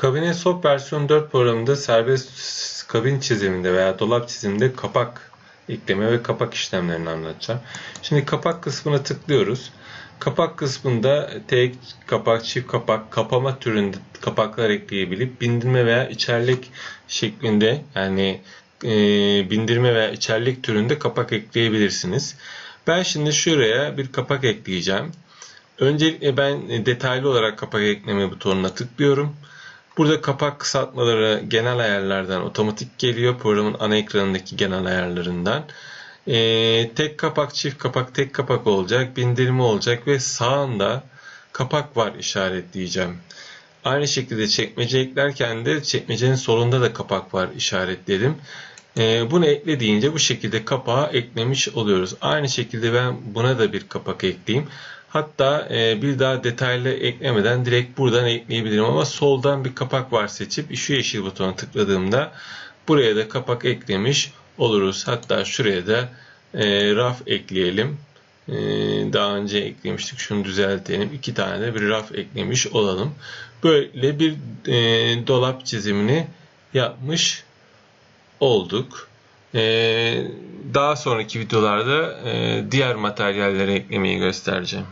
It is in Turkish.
Kabine Soft versiyon 4 programında serbest kabin çiziminde veya dolap çiziminde kapak ekleme ve kapak işlemlerini anlatacağım. Şimdi kapak kısmına tıklıyoruz. Kapak kısmında tek kapak, çift kapak, kapama türünde kapaklar ekleyebilip bindirme veya içerlik şeklinde yani e, bindirme veya içerlik türünde kapak ekleyebilirsiniz. Ben şimdi şuraya bir kapak ekleyeceğim. Öncelikle ben detaylı olarak kapak ekleme butonuna tıklıyorum. Burada kapak kısaltmaları genel ayarlardan otomatik geliyor. Programın ana ekranındaki genel ayarlarından. Ee, tek kapak, çift kapak, tek kapak olacak. Bindirme olacak ve sağında kapak var işaretleyeceğim. Aynı şekilde çekmece eklerken de çekmecenin solunda da kapak var işaretledim. Ee, bunu ekle deyince bu şekilde kapağı eklemiş oluyoruz. Aynı şekilde ben buna da bir kapak ekleyeyim. Hatta e, bir daha detaylı eklemeden direkt buradan ekleyebilirim ama soldan bir kapak var seçip şu yeşil butona tıkladığımda buraya da kapak eklemiş oluruz. Hatta şuraya da e, raf ekleyelim. E, daha önce eklemiştik. Şunu düzeltelim. İki tane de bir raf eklemiş olalım. Böyle bir dolap çizimini yapmış olduk. Ee, daha sonraki videolarda e, diğer materyalleri eklemeyi göstereceğim.